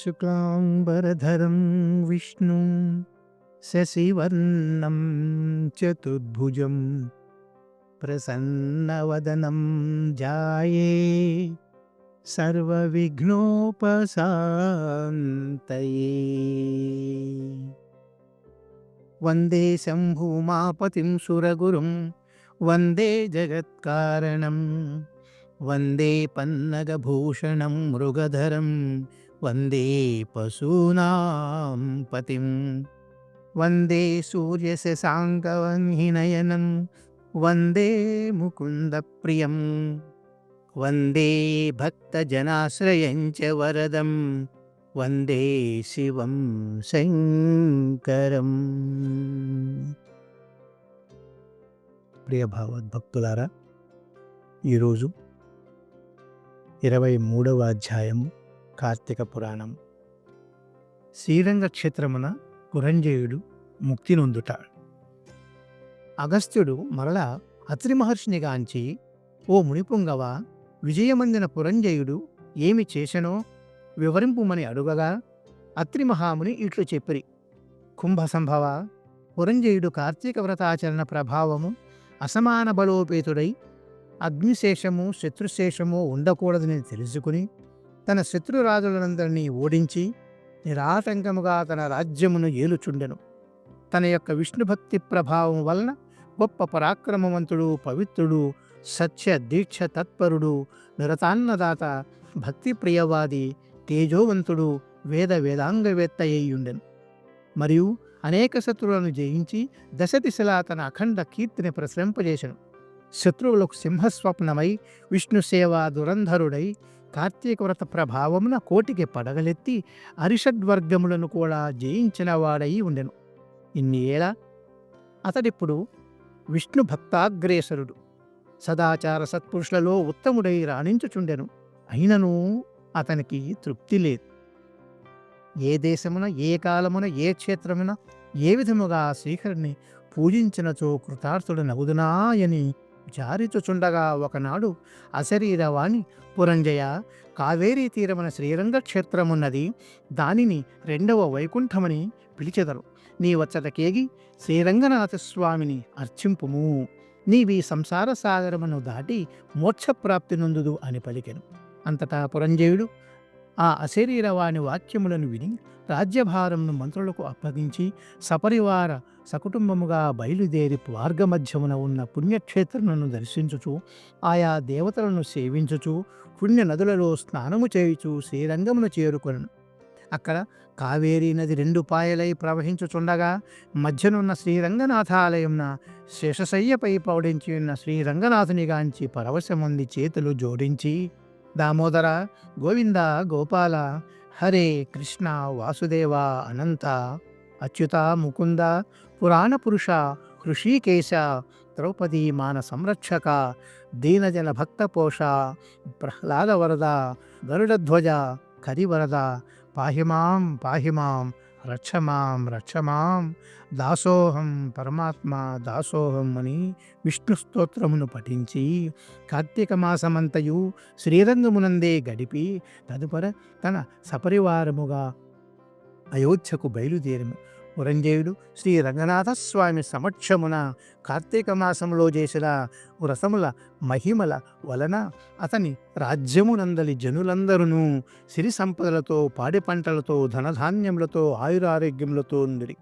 शुक्लाम्बरधरं विष्णुं शशिवर्णं चतुर्भुजं प्रसन्नवदनं ध्याये सर्वविघ्नोपशान्तये वन्दे शम्भुमापतिं सुरगुरुं वन्दे जगत्कारणं वन्दे पन्नगभूषणं मृगधरं వందే పశూనాం పతిం. వందే సూర్యశాంకవన్హినయనం వందే ముకుందప్రియం వందే భక్తజనాశ్రయంచ వరదం. వందే శివం శంకరం. ప్రియ భావద్భక్తులారా ఈరోజు ఇరవై మూడవ అధ్యాయం కార్తీక పురాణం. శ్రీరంగ క్షేత్రమున కురంజయుడు ముక్తి నొందుట. అగస్త్యుడు మరలా అత్రి మహర్షిని గాంచి ఓ మునిపుంగవ విజయమందిన పురంజయుడు ఏమి చేసెనో వివరింపుమని అడుగగా అత్రి మహాముని ఇట్లు చెప్పిరి. కుంభసంభవ పురంజయుడు కార్తీక వ్రతాచరణ ప్రభావము అసమాన బలోపేతుడై అగ్నిశేషము శత్రుశేషము ఉండకూడదని తెలుసుకుని తన శత్రురాజులందరినీ ఓడించి నిరాటంకముగా తన రాజ్యమును ఏలుచుండెను. తన యొక్క విష్ణుభక్తి ప్రభావం వలన గొప్ప పరాక్రమవంతుడు పవిత్రుడు సత్య దీక్ష తత్పరుడు నిరతాన్నదాత భక్తి ప్రియవాది తేజోవంతుడు వేద వేదాంగవేత్త అయ్యుండెను. మరియు అనేక శత్రువులను జయించి దశ దిశలా తన అఖండ కీర్తిని ప్రసరింపజేశాను శత్రువులకు సింహస్వప్నమై విష్ణు సేవా దురంధరుడై కార్తీక వ్రత ప్రభావమున కోటికి పడగలెత్తి అరిషడ్వర్గములను కూడా జయించిన వాడై ఉండెను. ఇన్ని ఏళ అతడిప్పుడు విష్ణు భక్తాగ్రేసరుడు. సదాచార సత్పురుషులలో ఉత్తముడై రాణించుచుండెను. అయినను అతనికి తృప్తి లేదు. ఏ దేశమున ఏ కాలమున ఏ క్షేత్రమున ఏ విధముగా శ్రీహరిని పూజించినచో కృతార్థుడు నగుదునాయని జారిచుచుండగా ఒకనాడు అశరీరవాణి పురంజయ కావేరీ తీరమున శ్రీరంగ క్షేత్రమున్నది దానిని రెండవ వైకుంఠమని పిలిచెదరు. నీ వచ్చటకేగి శ్రీరంగనాథస్వామిని అర్చింపుము. నీవి సంసార సాగరమును దాటి మోక్షప్రాప్తి నొందుదు అని పలికెను. అంతటా పురంజయుడు ఆ అశరీరవాణి వాక్యములను విని రాజ్యభారంను మంత్రులకు అప్పగించి సపరివార సకుటుంబముగా బయలుదేరి మార్గమధ్యమున ఉన్న పుణ్యక్షేత్రములను దర్శించుచు ఆయా దేవతలను సేవించుచు పుణ్య నదులలో స్నానము చేయుచు శ్రీరంగమును చేరుకొను అక్కడ కావేరీ నది రెండు పాయలై ప్రవహించుచుండగా మధ్యనున్న శ్రీరంగనాథాలయంన శేషశయ్యపై పౌడించి ఉన్న శ్రీరంగనాథునిగాంచి పరవశముంది చేతులు జోడించి దామోదర గోవింద గోపాల హరే కృష్ణ వాసుదేవ అనంత అచ్యుత ముకుంద పురాణ పురుష హృషీకేశ ద్రౌపదీ మాన సంరక్షక దీనజన భక్తపోష ప్రహ్లాద వరద గరుడధ్వజ కరివరద పాహిమాం పాహిమాం రక్షమాం రక్షమాం దాసోహం పరమాత్మ దాసోహం అని విష్ణు స్తోత్రమును పఠించి కార్తీక మాసమంతయు శ్రీరంగమునందే గడిపి తదుపర తన సపరివారముగా అయోధ్యకు బయలుదేరము పురంజయుడు శ్రీ రంగనాథస్వామి సమక్షమున కార్తీక మాసంలో చేసిన వ్రతముల మహిమల వలన అతని రాజ్యమునందలి జనులందరూ సిరి సంపదలతో పాడి పంటలతో ధనధాన్యములతో ఆయురారోగ్యములతో ఉందిరి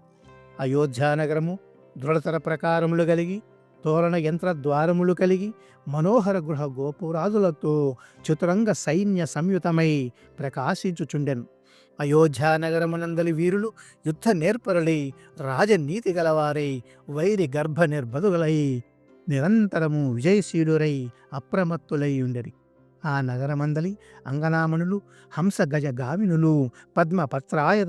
అయోధ్యానగరము దృఢతర ప్రకారములు కలిగి తోరణ యంత్ర ద్వారములు కలిగి మనోహర గృహ గోపురాదులతో చతురంగ సైన్య సంయుతమై ప్రకాశించుచుండెను. అయోధ్యానగరమునందలి వీరులు యుద్ధ నేర్పరులై రాజనీతి గలవారై వైరి గర్భ నిర్బదులై నిరంతరము విజయశీలురై అప్రమత్తులై ఉండరి. ఆ నగరమందలి అంగనామణులు హంసగజ గామినులు పద్మ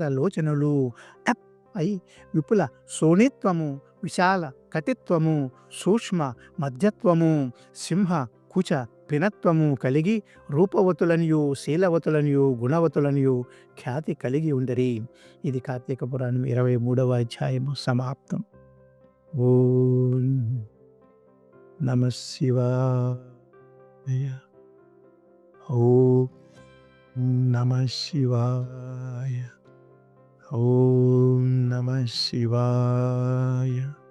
లోచనులు అప్ అయి విపుల సోనిత్వము విశాల కటిత్వము సూక్ష్మ మధ్యత్వము సింహ కుచ పినత్వము కలిగి రూపవతులనియు శీలవతులనియు గుణవతులనియు ఖ్యాతి కలిగి ఉండరి. ఇది కార్తీక పురాణం ఇరవై మూడవ అధ్యాయము సమాప్తం. ఓం నమ శివాయ. ఓ నమ శివాయ. ఓం నమ శివాయ.